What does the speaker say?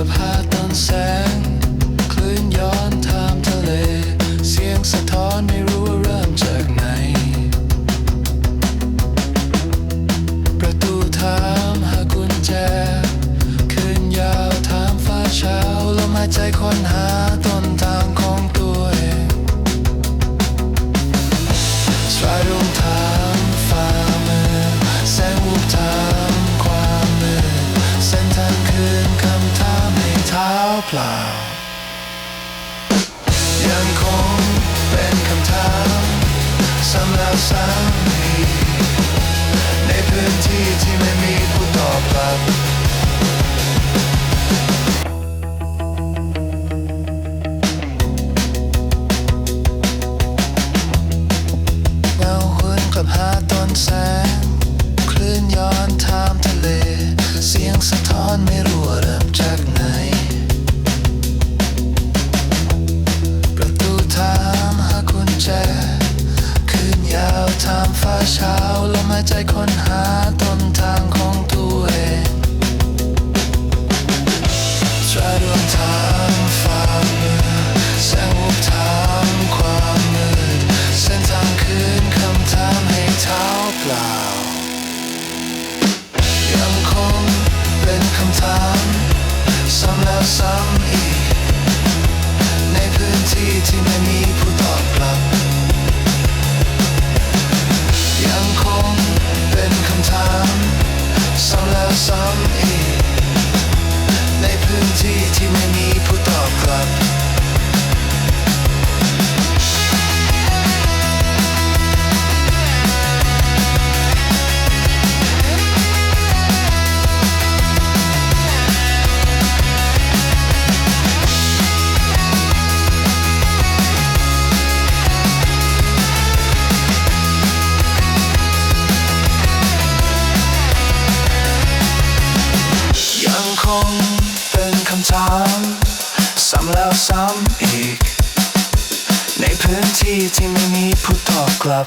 ประพาตอนแสง คลื่นย้อนทามทะเล เสียงสะท้อนไม่รู้ว่าเริ่มจากไหน ประตูถามหากุญแจ คืนยาวถามฟ้าเช้าลมหายใจค้นหา เปล่า ยังคงเป็นคำถามซ้ำแล้วซ้ำอีกในพื้นที่ที่ไม่มีผู้ตอบรับเงาหวนกลับหาต้นแสง คลื่นย้อนทามทะเล เสียงสะท้อนไม่รู้ว่าเริ่ ซ้ำอีกในพื้นที่ที่ไม่มีผู้ต้อง เป็นคำซ้ำแล้วซ้ำอีก ในพื้นที่ที่ไม่มีผู้ตอบกลับ